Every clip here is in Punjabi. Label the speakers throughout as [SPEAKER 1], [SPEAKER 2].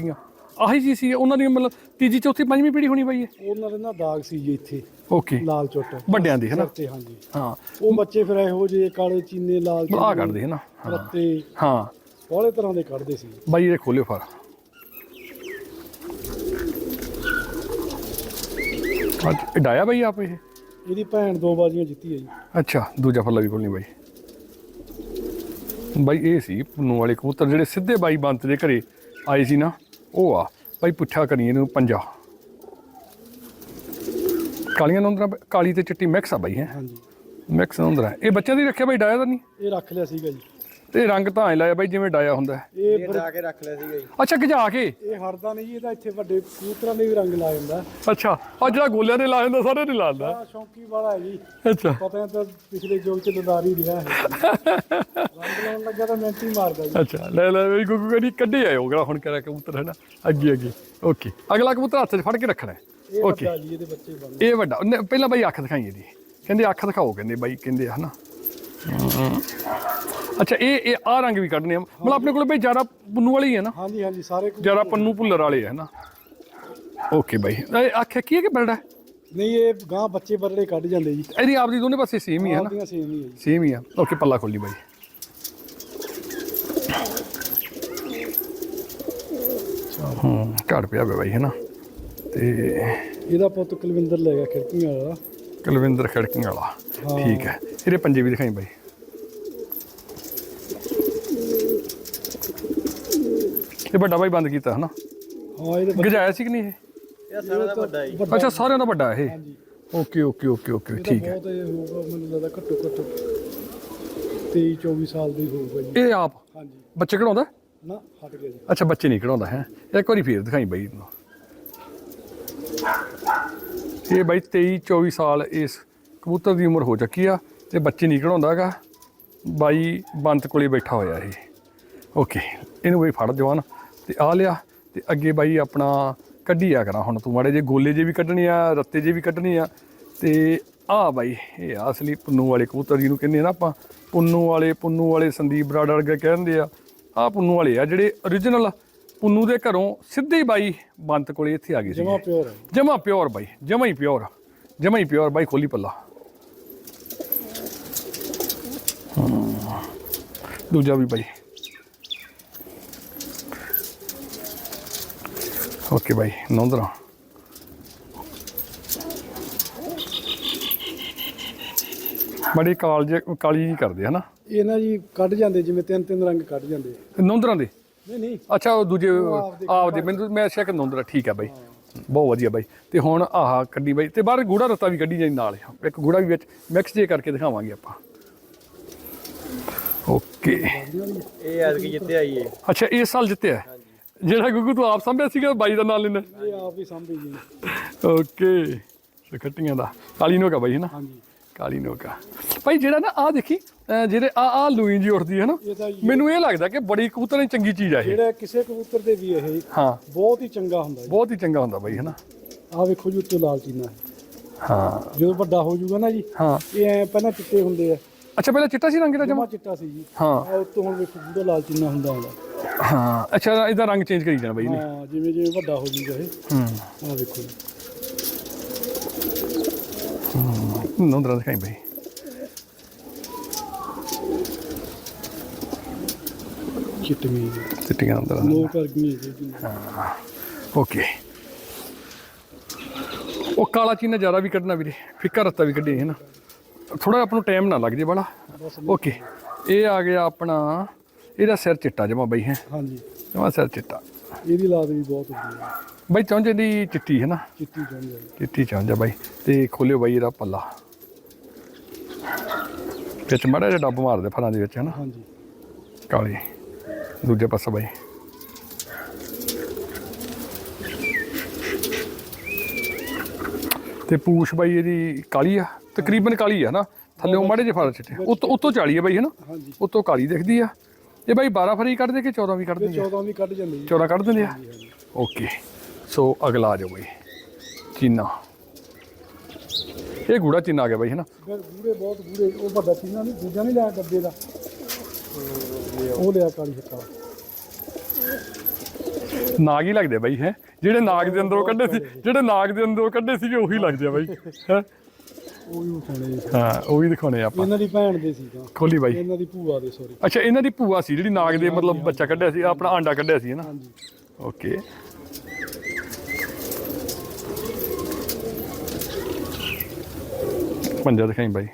[SPEAKER 1] ਸੀਗੀਆਂ ਆਹੀ ਜੀ ਸੀ ਉਹਨਾਂ ਦੀ ਮਤਲਬ ਤੀਜੀ ਚੌਥੀ ਪੰਜਵੀਂ ਪੀੜ੍ਹੀ ਹੋਣੀ ਬਾਈ ਇਹ?
[SPEAKER 2] ਉਹਨਾਂ ਦੇ ਨਾ ਦਾਗ ਸੀ ਜੀ ਇੱਥੇ
[SPEAKER 1] ਓਕੇ।
[SPEAKER 2] ਲਾਲ ਚੁੱਟ।
[SPEAKER 1] ਵੱਡਿਆਂ ਦੀ ਹੈ ਨਾ?
[SPEAKER 2] ਤੇ ਹਾਂਜੀ।
[SPEAKER 1] ਹਾਂ।
[SPEAKER 2] ਉਹ ਬੱਚੇ ਫਿਰ ਇਹੋ ਜਿਹੇ ਕਾਲੇ ਚੀਨੇ ਲਾਲ
[SPEAKER 1] ਆ ਕੱਢਦੇ ਹੈ ਨਾ? ਹਾਂ।
[SPEAKER 2] ਰੱਤੇ।
[SPEAKER 1] ਹਾਂ।
[SPEAKER 2] ਬਾਹਲੇ ਤਰ੍ਹਾਂ ਦੇ ਕੱਢਦੇ ਸੀ।
[SPEAKER 1] ਬਾਈ ਇਹ ਖੋਲਿਓ ਫਰ ਅੱਜ ਇਹ ਡਾਇਆ ਬਾਈ ਆਪ ਇਹ?
[SPEAKER 2] ਇਹਦੀ ਭੈਣ ਦੋ ਬਾਜ਼ੀਆਂ ਜਿੱਤੀ ਹੈ ਜੀ।
[SPEAKER 1] ਅੱਛਾ ਦੂਜਾ ਫੱਲਾ ਵੀ ਖੋਲਣੀ ਬਾਈ। ਬਾਈ ਇਹ ਸੀ ਪੁੰਨੂ ਵਾਲੇ ਕਬੂਤਰ ਜਿਹੜੇ ਸਿੱਧੇ ਬਾਈ ਬੰਤ ਦੇ ਘਰੇ ਆਏ ਸੀ ਨਾ। ਉਹ ਆ ਬਾਈ ਪੁੱਠਾ ਕਰੀ ਇਹਨੂੰ ਪੰਜਾ। ਕਾਲੀਆਂ ਨੰਦਰਾ ਕਾਲੀ ਤੇ ਚਿੱਟੀ ਮਿਕਸ ਆ ਬਾਈ ਹੈ?
[SPEAKER 2] ਹਾਂਜੀ।
[SPEAKER 1] ਮਿਕਸ ਨੰਦਰਾ ਇਹ ਬੱਚਿਆਂ ਦੀ ਰੱਖਿਆ ਬਾਈ ਡਾਇਆ ਤਾਂ ਨਹੀਂ?
[SPEAKER 2] ਇਹ ਰੱਖ ਲਿਆ ਸੀਗਾ ਜੀ।
[SPEAKER 1] ਤੇ ਰੰਗ ਤਾਂ ਐ ਲਾਇਆ ਬਾਈ ਜਿਵੇਂ ਡਾਇਆ ਹੁੰਦਾ ਹੈ।
[SPEAKER 2] ਇਹ ਫਿਰ-
[SPEAKER 3] ਡਾ ਕੇ ਰੱਖ ਲਿਆ ਸੀਗਾ ਜੀ।
[SPEAKER 1] ਅੱਛਾ ਗਿਜਾ ਕੇ?
[SPEAKER 2] ਇਹ ਹਟਦਾ ਨਹੀਂ ਜੀ ਇਹਦਾ ਇੱਥੇ ਵੱਡੇ ਕਬੂਤਰਾਂ ਦੇ ਵੀ ਰੰਗ ਲਾ ਜਾਂਦਾ
[SPEAKER 1] ਅੱਛਾ ਆ ਜਿਹੜਾ ਗੋਲਿਆਂ ਦੇ ਲਾ ਜਾਂਦਾ ਸਾਰੇ ਨਹੀਂ ਲਾਉਂਦਾ
[SPEAKER 2] ਆ ਸ਼ੌਂਕੀ ਵਾਲਾ ਹੈ ਜੀ।
[SPEAKER 1] ਅੱਛਾ।
[SPEAKER 2] ਪਤਾ ਨਹੀਂ ਤਾਂ ਪਿਛਲੇ ਯੁੱਗ ਚ ਲਦਾਰ ਹੀ ਰਿਹਾ ਹੈ। ਰੰਗ ਲਾਉਣ ਲੱਗਾ ਤਾਂ ਮਿੰਟ ਹੀ ਮਾਰਦਾ ਜੀ।
[SPEAKER 1] ਅੱਛਾ ਲੈ ਲੈ ਵੀ ਗੁੱਗੂ ਕਰੀ ਕੱਢੇ ਆਇਓ ਗਲਾ ਹੁਣ ਕਰਿਆ ਕਬੂਤਰ ਹੈ ਨਾ? ਅੱਗੇ ਅੱਗੇ। ਓਕੇ ਅਗਲਾ ਕਬੂਤਰ ਹੱਥ 'ਚ ਫੜ ਕੇ ਰੱਖਣਾ ਹੈ।
[SPEAKER 2] ਇਹ
[SPEAKER 1] ਓਕੇ।
[SPEAKER 2] ਵੱਡਾ ਜੀ ਇਹਦੇ ਬੱਚੇ ਬਣ
[SPEAKER 1] ਇਹ ਵੱਡਾ। ਉਹਨੇ- ਪਹਿਲਾਂ ਬਾਈ ਅੱਖ ਦਿਖਾਈ ਇਹਦੀ। ਕਹਿੰਦੇ ਅੱਖ ਦਿਖਾਓ ਕਹਿੰਦੇ ਬਾਈ ਕਹਿੰਦੇ ਹਨਾ। ਅੱਛਾ ਇਹ ਇਹ ਆ ਰੰਗ ਵੀ ਕੱਢਨੇ ਆ। ਮਤਲਬ ਆਪਣੇ ਕੋਲ ਬਈ ਜ਼ਿਆਦਾ ਪੁੰਨੂ ਵਾਲੀ ਹੈ ਨਾ?
[SPEAKER 2] ਹਾਂਜੀ ਹਾਂਜੀ ਸਾਰੇ
[SPEAKER 1] ਜ਼ਿਆਦਾ ਪੰਨੂ ਭੁੱਲਰ ਵਾਲੇ ਹੈ ਨਾ? ਓਕੇ ਬਾਈ। ਇਹ ਅੱਖ ਕੀ ਹੈ ਕਿ ਬਰੜਾ
[SPEAKER 2] ਨਹੀਂ ਇਹ ਗਾਂ ਬੱਚੇ ਬਰੜੇ ਕੱਢ ਜਾਂਦੇ ਜੀ।
[SPEAKER 1] ਇਹਦੀ ਆਪਦੀ ਦੋਨੇ ਪਾਸੇ ਸੇਮ ਹੀ ਹੈ ਨਾ?
[SPEAKER 2] ਆਪਦੀਆਂ ਸੇਮ ਹੀ ਹੈ ਜੀ।
[SPEAKER 1] ਸੇਮ ਹੀ ਆ। ਓਕੇ ਪੱਲਾ ਖੋਲੀ ਬਾਈ। ਹੂੰ ਘੜ ਪਿਆ ਵੇ ਬਾਈ ਹੈ ਨਾ? ਤੇ
[SPEAKER 2] ਇਹਦਾ ਪੁੱਤ ਕੁਲਵਿੰਦਰ ਲੈ ਗਿਆ ਖਿੜਕੀਆਂ ਵਾਲਾ।
[SPEAKER 1] ਕੁਲਵਿੰਦਰ ਖੜਕੀਆਂ ਵਾਲਾ।
[SPEAKER 2] ਹਾਂ।
[SPEAKER 1] ਠੀਕ ਹੈ। ਇਹਦੇ ਪੰਜੇ ਵੀ ਦਿਖਾਈ ਬਾਈ। ਇਹ ਵੱਡਾ ਬਾਈ ਬੰਦ ਕੀਤਾ ਹਨਾ?
[SPEAKER 2] ਹਾਂ ਇਹਦੇ
[SPEAKER 1] ਗਜਾਇਆ ਸੀ ਕਿ ਨਹੀਂ ਇਹ?
[SPEAKER 3] ਇਹ ਸਾਰਾ ਦਾ ਵੱਡਾ ਜੀ
[SPEAKER 2] ਵੱਡਾ
[SPEAKER 1] ਅੱਛਾ ਸਾਰਿਆਂ ਦਾ ਵੱਡਾ ਇਹ?
[SPEAKER 2] ਹਾਂਜੀ।
[SPEAKER 1] ਓਕੇ ਓਕੇ ਓਕੇ ਓਕੇ ਠੀਕ ਹੈ।
[SPEAKER 2] ਬਹੁਤ ਇਹ ਹੋਊਗਾ ਮੈਨੂੰ ਲੱਗਦਾ ਘੱਟੋ ਘੱਟ 23 24 ਸਾਲ ਦਾ ਹੀ ਹੋਊਗਾ ਜੀ।
[SPEAKER 1] ਇਹ ਆਪ?
[SPEAKER 2] ਹਾਂਜੀ।
[SPEAKER 1] ਬੱਚੇ ਕਢਾਉਂਦਾ
[SPEAKER 2] ਨਾ ਹਟ ਗਿਆ ਜੀ।
[SPEAKER 1] ਅੱਛਾ ਬੱਚੇ ਨਹੀਂ ਕਢਾਉਂਦਾ ਹੈ? ਇੱਕ ਵਾਰੀ ਫੇਰ ਦਿਖਾਈ ਬਾਈ ਨੂੰ। ਇਹ ਬਾਈ 23 24 ਸਾਲ ਇਸ ਕਬੂਤਰ ਦੀ ਉਮਰ ਹੋ ਚੁੱਕੀ ਆ ਤੇ ਬੱਚੇ ਨਹੀਂ ਕਢਾਉਂਦਾਗਾ ਬਾਈ ਬੰਤ ਕੋਲੇ ਬੈਠਾ ਹੋਇਆ ਇਹ। ਓਕੇ ਇਹਨੂੰ ਬਈ ਫੜ ਜਵਾਨ। ਤੇ ਆ ਲਿਆ ਤੇ ਅੱਗੇ ਬਾਈ ਆਪਣਾ ਕੱਢੀ ਆ ਕਰਾਂ ਹੁਣ ਤੂੰ ਮਾੜੇ ਜੇ ਗੋਲੇ ਜੇ ਵੀ ਕੱਢਣੇ ਆ ਰੱਤੇ ਜੇ ਵੀ ਕੱਢਣੇ ਆ। ਤੇ ਆ ਬਾਈ ਇਹ ਆ ਅਸਲੀ ਪੁੰਨੂ ਵਾਲੇ ਕਬੂਤਰ ਜਿਹਨੂੰ ਕਹਿੰਦੇ ਆ ਨਾ ਆਪਾਂ ਪੁੰਨੂ ਵਾਲੇ ਪੁੰਨੂ ਵਾਲੇ ਸੰਦੀਪ ਬਰਾੜ ਵਰਗੇ ਕਹਿੰਦੇ ਆ। ਆ ਪੁੰਨੂ ਵਾਲੇ ਆ ਜਿਹੜੇ origignal ਪੁੰਨੂ ਦੇ ਘਰੋਂ ਸਿੱਧੇ ਹੀ ਬਾਈ ਬੰਤ ਕੋਲੇ ਇੱਥੇ ਆ ਗਏ ਸੀ
[SPEAKER 2] ਜਮਾ ਪਿਓਰ
[SPEAKER 1] ਜਮਾ ਪਿਓਰ ਬਾਈ ਜਮਾ ਹੀ ਪਿਓਰ ਜਮਾ ਹੀ ਪਿਓਰ ਬਾਈ ਖੋਲੀ ਪੱਲਾ। ਦੂਜਾ ਵੀ ਬਾਈ। ਓਕੇ ਬਾਈ ਨੌਂਦਰਾ ਬੜੀ ਕਾਲਜ ਕਾਲੀ ਜੀ ਕਰਦੇ ਹਨਾ?
[SPEAKER 2] ਇਹ ਨਾ ਜੀ ਕੱਢ ਜਾਂਦੇ ਜਿਵੇਂ ਤਿੰਨ ਤਿੰਨ ਰੰਗ ਕੱਢ ਜਾਂਦੇ।
[SPEAKER 1] ਨੌਂਦਰਾਂ ਦੇ?
[SPEAKER 2] ਨਹੀਂ ਨਹੀਂ।
[SPEAKER 1] ਅੱਛਾ ਉਹ ਦੂਜੇ
[SPEAKER 2] ਆਪਦੇ
[SPEAKER 1] ਮੈਨੂੰ ਮੈਂ ਅੱਛਾ ਕਿ ਨੌਂਦਰਾ ਠੀਕ ਆ ਬਾਈ। ਬਹੁਤ ਵਧੀਆ ਬਾਈ। ਤੇ ਹੁਣ ਆਹ ਕੱਢੀ ਬਾਈ। ਤੇ ਬਾਹਰ ਗੂੜਾ ਰੱਤਾ ਵੀ ਕੱਢੀ ਜਾਈ ਨਾਲ। ਇੱਕ ਗੂੜਾ ਵੀ ਵਿੱਚ ਮਿਕਸ ਜੇ ਕਰਕੇ ਦਿਖਾਵਾਂਗੇ ਆਪਾਂ। ਓਕੇ
[SPEAKER 3] ਇਹ ਐਤਕੀ ਜਿੱਤੇ ਆਈ ਏ
[SPEAKER 1] ਅੱਛਾ ਇਸ ਸਾਲ ਜਿੱਤਿਆ ਹੈ? ਜਿਹੜਾ ਗੁੱਗੂ ਤੂੰ ਆਪ ਸੰਭਿਆ ਸੀਗਾ ਬਾਈ ਦਾ ਨਾਂ ਲੈਣਾ
[SPEAKER 2] ਇਹ ਆਪ ਹੀ ਸਾਂਭੀ ਜੀ।
[SPEAKER 1] ਓਕੇ ਸਖਟੀਆਂ ਦਾ। ਕਾਲੀ ਨੋਕਾ ਬਾਈ ਹੈ ਨਾ
[SPEAKER 2] ਹਾਂਜੀ।
[SPEAKER 1] ਕਾਲੀ ਨੋਕਾ ਭਾਈ ਜਿਹੜਾ ਨਾ ਆ ਦੇਖੀ ਅਹ ਜਿਹੜੇ ਆ ਆ ਲੂਈ ਜੀ ਉੱਠਦੀ ਹੈ ਨਾ
[SPEAKER 2] ਇਹ ਤਾਂ ਜੀ-
[SPEAKER 1] ਮੈਨੂੰ ਇਹ ਲੱਗਦਾ ਕਿ ਬੜੀ ਕਬੂਤਰ ਦੀ ਚੰਗੀ ਚੀਜ਼ ਆ ਇਹ।
[SPEAKER 2] ਜਿਹੜਾ ਕਿਸੇ ਕਬੂਤਰ ਦੇ ਵੀ ਇਹ
[SPEAKER 1] ਹਾਂ।
[SPEAKER 2] ਬਹੁਤ ਹੀ ਚੰਗਾ ਹੁੰਦਾ ਜੀ।
[SPEAKER 1] ਬਹੁਤ ਹੀ ਚੰਗਾ ਹੁੰਦਾ ਬਾਈ ਹੈ ਨਾ
[SPEAKER 2] ਆਹ ਵੇਖੋ ਜੀ ਉੱਤੇ ਲਾਲ ਚੀਨਾ ਹੈ।
[SPEAKER 1] ਹਾਂ।
[SPEAKER 2] ਜਦੋਂ ਵੱਡਾ ਹੋ ਜਾਊਗਾ ਨਾ ਜੀ
[SPEAKER 1] ਹਾਂ।
[SPEAKER 2] ਇਹ ਐ ਪਹਿਲਾਂ ਚਿੱਟੇ ਹੁੰਦੇ ਆ।
[SPEAKER 1] ਅੱਛਾ ਪਹਿਲਾਂ ਚਿੱਟਾ ਸੀ ਰੰਗ ਦਾ ਜਮਾ?
[SPEAKER 2] ਜਮਾ ਚਿੱਟਾ ਸੀ ਜੀ।
[SPEAKER 1] ਹਾਂ।
[SPEAKER 2] ਆ ਉੱਤੋਂ ਹੁਣ ਵੇਖੋ ਜਿਹਦਾ ਲਾਲ ਚੀਨਾ ਹੁੰਦਾ ਹੁੰਦਾ।
[SPEAKER 1] ਹਾਂ। ਅੱਛਾ ਇਹਦਾ ਰੰਗ ਚੇਂਜ ਕਰੀ ਜਾਣਾ ਬਾਈ ਨੇ
[SPEAKER 2] ਹਾਂ ਜਿਵੇਂ ਜਿਵੇਂ ਵੱਡਾ ਹੋ ਜਾਊਗਾ ਇਹ।
[SPEAKER 1] ਹੂੰ।
[SPEAKER 2] ਆਹ ਵੇਖੋ ਜੀ।
[SPEAKER 1] ਨੰਦਰਾ ਦਿਖਾਈ ਬਾਈ। ਚਿੱਟੀਆਂ। ਨੰਦਰਾ
[SPEAKER 2] ਨੋ ਕਰ ਗਈ ਜੀ
[SPEAKER 1] ਓਕੇ ਉਹ ਕਾਲਾ ਚੀਨਾ ਜ਼ਿਆਦਾ ਵੀ ਕੱਢਣਾ ਵੀਰੇ ਫਿੱਕਾ ਰੱਤਾ ਵੀ ਕੱਢੀ ਹੈ ਨਾ। ਥੋੜਾ ਆਪਾਂ ਨੂੰ ਟਾਈਮ ਨਾ ਲੱਗ ਜੇ ਬਾਲਾ ਓਕੇ ਇਹ ਆ ਗਿਆ ਆਪਣਾ ਇਹਦਾ ਸਿਰ ਚਿੱਟਾ ਜਮਾ ਬਾਈ ਹੈ।
[SPEAKER 2] ਹਾਂਜੀ।
[SPEAKER 1] ਜਮਾ ਸਿਰ ਚਿੱਟਾ।
[SPEAKER 2] ਇਹਦੀ ਲਾਦ ਵੀ ਬਹੁਤ ਹੁੰਦੀ ਹੈ।
[SPEAKER 1] ਬਾਈ ਚੌਂਜੇ ਦੀ ਚਿੱਟੀ ਹੈ ਨਾ?
[SPEAKER 2] ਚਿੱਟੀ ਆ
[SPEAKER 1] ਚਿੱਟੀ ਚੌਂਜਾ ਬਾਈ। ਤੇ ਖੋਲਿਓ ਬਾਈ ਇਹਦਾ ਪੱਲਾ। ਵਿੱਚ ਮਾੜਾ ਜਿਹਾ ਡੱਬ ਮਾਰਦੇ ਫਲਾਂ ਦੇ ਵਿੱਚ ਹੈ ਨਾ
[SPEAKER 2] ਹਾਂਜੀ।
[SPEAKER 1] ਕਾਲੀ। ਦੂਜੇ ਪਾਸੇ ਬਾਈ। ਤੇ ਪੂਛ ਬਾਈ ਇਹਦੀ ਕਾਲੀ ਆ। ਤਕਰੀਬਨ ਕਾਲੀ ਆ ਨਾ ਥੱਲੇੋਂ ਮਾੜੇ ਜਿਹੇ ਫਲ ਚਿੱਟੇ। ਉੱਤੋਂ ਉੱਤੋਂ ਚਾਲੀ ਆ ਬਾਈ ਹੈ ਨਾ ਉੱਤੋਂ ਕਾਲੀ ਦਿਖਦੀ ਆ। ਇਹ ਬਾਈ 12 ਫਰੀ ਕੱਢ ਦੇ ਕਿ 14 ਵੀ ਕੱਢ
[SPEAKER 2] ਇਹ
[SPEAKER 1] ਦਿੰਦੇ ਆ?
[SPEAKER 2] 14 ਵੀ ਕੱਢ ਜਾਂਦੇ ਜੀ।
[SPEAKER 1] 14 ਕੱਢ ਦਿੰਦੇ ਆ? ਓਕੇ ਸੋ ਅਗਲਾ ਆ ਜਾਓ ਬਾਈ। ਚੀਨਾ। ਇਹ ਗੂੜਾ ਚੀਨਾ ਆ ਗਿਆ ਬਾਈ ਹੈ ਨਾ?
[SPEAKER 2] ਫਿਰ ਗੂੜੇ ਬਹੁਤ ਗੂੜੇ ਉਹ ਵੱਡਾ ਚੀਨਾ ਨਹੀਂ ਦੂਜਾ ਨਹੀਂ ਲਿਆ ਡੱਬੇ ਦਾ। ਉਹ ਲਿਆ ਕਾਲੀ ਹੱਤਾ
[SPEAKER 1] ਨਾਗ ਹੀ ਲੱਗਦੇ ਬਾਈ ਹੈ? ਜਿਹੜੇ ਨਾਗ ਦੇ ਅੰਦਰੋਂ ਕੱਢੇ ਸੀ ਜਿਹੜੇ ਨਾਗ ਦੇ ਅੰਦਰੋਂ ਕੱਢੇ ਸੀਗੇ ਉਹੀ ਲੱਗਦੇ ਆ ਬਾਈ ਹੈਂ?
[SPEAKER 2] ਉਹ ਵੀ
[SPEAKER 1] ਹਾਂ ਉਹ ਵੀ ਦਿਖਾਉਣੇ ਆ ਆਪਾਂ।
[SPEAKER 2] ਇਹਨਾਂ ਦੀ ਭੈਣ ਦੇ ਸੀਗਾ
[SPEAKER 1] ਖੋਲੀ ਬਾਈ।
[SPEAKER 2] ਇਹਨਾਂ ਦੀ ਭੂਆ ਦੇ ਸੋਰੀ
[SPEAKER 1] ਅੱਛਾ ਇਹਨਾਂ ਦੀ ਭੂਆ ਸੀ ਜਿਹੜੀ ਨਾਗ ਦੇ ਮਤਲਬ ਬੱਚਾ ਕੱਢਿਆ ਸੀ ਆਪਣਾ ਆਂਡਾ ਕੱਢਿਆ ਸੀ ਨਾ
[SPEAKER 2] ਹਾਂਜੀ।
[SPEAKER 1] ਓਕੇ। ਪੰਜਾ ਦਿਖਾਈ ਬਾਈ।